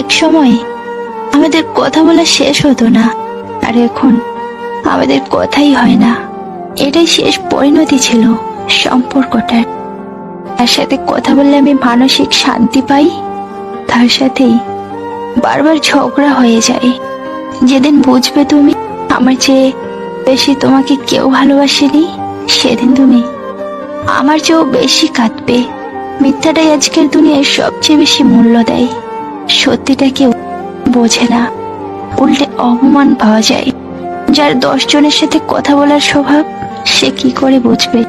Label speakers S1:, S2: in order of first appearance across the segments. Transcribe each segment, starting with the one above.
S1: এক সময় আমাদের কথা বলা শেষ হতো না, আর এখন আমাদের কথাই হয় না। এটাই শেষ পরিণতি ছিল সম্পর্কটার। তার সাথে কথা বললে আমি মানসিক শান্তি পাই, তার সাথেই বারবার ঝগড়া হয়ে যায়। যেদিন বুঝবে তুমি আমার চেয়ে বেশি তোমাকে কেউ ভালোবাসেনি, সেদিন তুমি আমার চেয়েও বেশি কাঁদবে। মিথ্যাটাই আজকের দুনিয়ায় সবচেয়ে বেশি মূল্য দেয়। সত্যিটা কেউ বোঝে না। উল্টে অপমান পাওয়া যায়। যার দশ জনের সাথে কথা বলার স্বভাব, সে কি করে বুঝবে?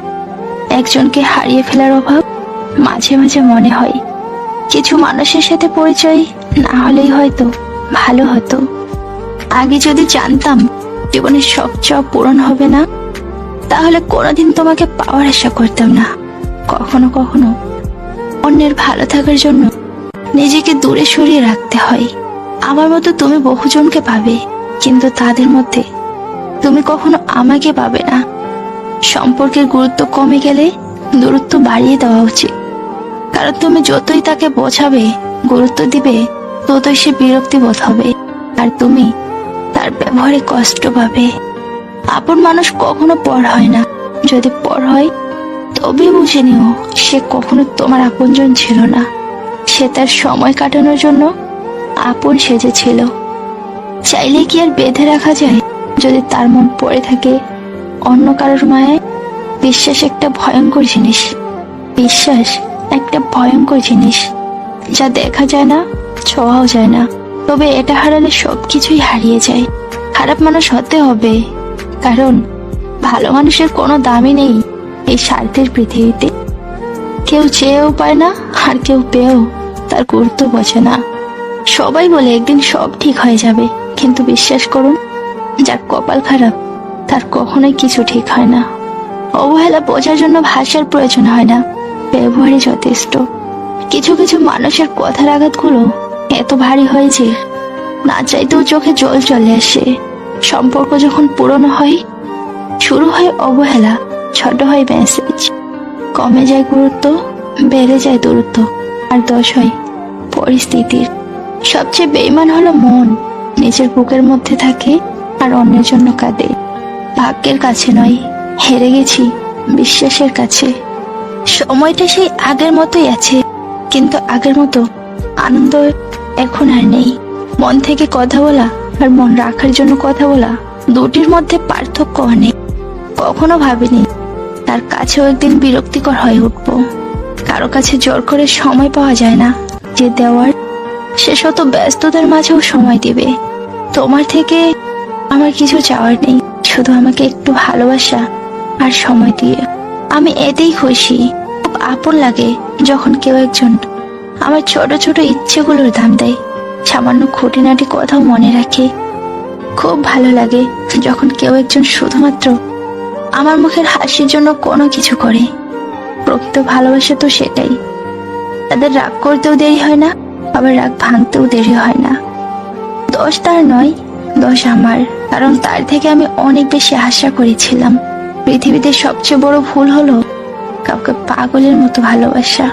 S1: একজনকে হারিয়ে ফেলার অভাব মাঝে মাঝে মনে হয়। কিছু মানুষের সাথে পরিচয় না হলেই হয়তো ভালো হতো। আগে যদি জানতাম জীবনের সব চাপ পূরণ হবে না, তাহলে কোনোদিন তোমাকে পাওয়ার আশা করতাম না। কখনো কখনো অন্যের ভালো থাকার জন্য নিজেকে দূরে সরিয়ে রাখতে হয়। আমার মতো তুমি বহুজনকে পাবে, কিন্তু তাদের মধ্যে তুমি কখনো আমাকে পাবে না। সম্পর্কের গুরুত্ব কমে গেলে দূরত্ব বাড়িয়ে দেওয়া উচিত। কারণ তুমি যতই তাকে বোঝাবে, গুরুত্ব দিবে, ততই সে বিরক্তি বোধ হবে। আর তুমি তার ব্যবহারে কষ্ট পাবে। আপন মানুষ কখনো পর হয় না। যদি পর হয় তবে বুঝে নিও, সে কখনো তোমার আপনজন ছিল না। সে তার সময় কাটানোর জন্য আপন সেজেছিল। চাইলে কি আর বেঁধে রাখা যায়? যদি তার মন পড়ে থাকে, অন্য কারোর মায়ায় বিশ্বাস একটা ভয়ঙ্কর জিনিস। বিশ্বাস একটা ভয়ঙ্কর জিনিস। যা দেখা যায় না, ছোঁয়াও যায় না। তবে এটা হারালে সবকিছুই হারিয়ে যায়। খারাপ মানুষ হতে হবে। কারণ ভালো মানুষের কোনো দামই নেই এই স্বার্থের পৃথিবীতে। কেউ চেয়েও পায় না, আর কেউ পেয়েও তার গুরুত্ব বোঝে না। সবাই বলে একদিন সব ঠিক হয়ে যাবে, কিন্তু বিশ্বাস করুন, যার কপাল খারাপ, তার কখনোই কিছু ঠিক হয় না। অবহেলা বোঝার জন্য ভাষার প্রয়োজন হয় না, ব্যবহারই যথেষ্ট। কিছু কিছু মানুষের কথার আঘাতগুলো এত ভারী হয়েছে না চাইতেও চোখে জল চলে আসে। সম্পর্ক যখন পুরনো হয়, শুরু হয় অবহেলা, ছোট হয় মেসেজ কমে যায় গুরুত্ব, বেড়ে যায় দূরত্ব আর দোষ হয় পরিস্থিতির। সবচেয়ে বেইমান হলো মন। নিজের বুকের মধ্যে থাকে আর অন্যের জন্য কাঁদে। ভাগ্যের কাছে নয়, হেরে গেছি বিশ্বাসের কাছে। সময়টা সেই আগের মতোই আছে, কিন্তু আগের মতো আনন্দ এখন আর নেই। মন থেকে কথা বলা আর মন রাখার জন্য কথা বলা দুটির মধ্যে পার্থক্য অনেক। কখনো ভাবিনি তার কাছেও একদিন বিরক্তিকর হয়ে উঠব। কারও কাছে জোর করে সময় পাওয়া যায় না। যে দেওয়ার, সে শত ব্যস্ততার মাঝেও সময় দিবে। তোমার থেকে আমার কিছু চাওয়ার নেই। শুধু আমাকে একটু ভালোবাসা আর সময় দিয়ে। আমি এতেই খুশি। খুব আপন লাগে যখন কেউ একজন আমার ছোট ছোট ইচ্ছেগুলোর দাম দেয়। সামান্য খুঁটিনাটি কথাও মনে রাখে। খুব ভালো লাগে যখন কেউ একজন শুধুমাত্র আমার মুখের হাসির জন্য কোনো কিছু করে। প্রকৃত ভালোবাসা তো সেটাই। তাদের রাগ করতেও দেরি হয় না, আবার রাগ ভাঙতেও দেরি হয় না। দোষ তার নয়, দোষ আমার। কারণ তার থেকে আমি অনেক বেশি আশা করেছিলাম। পৃথিবীতে সবচেয়ে বড় ভুল হলো কাউকে পাগলের মতো ভালোবাসা।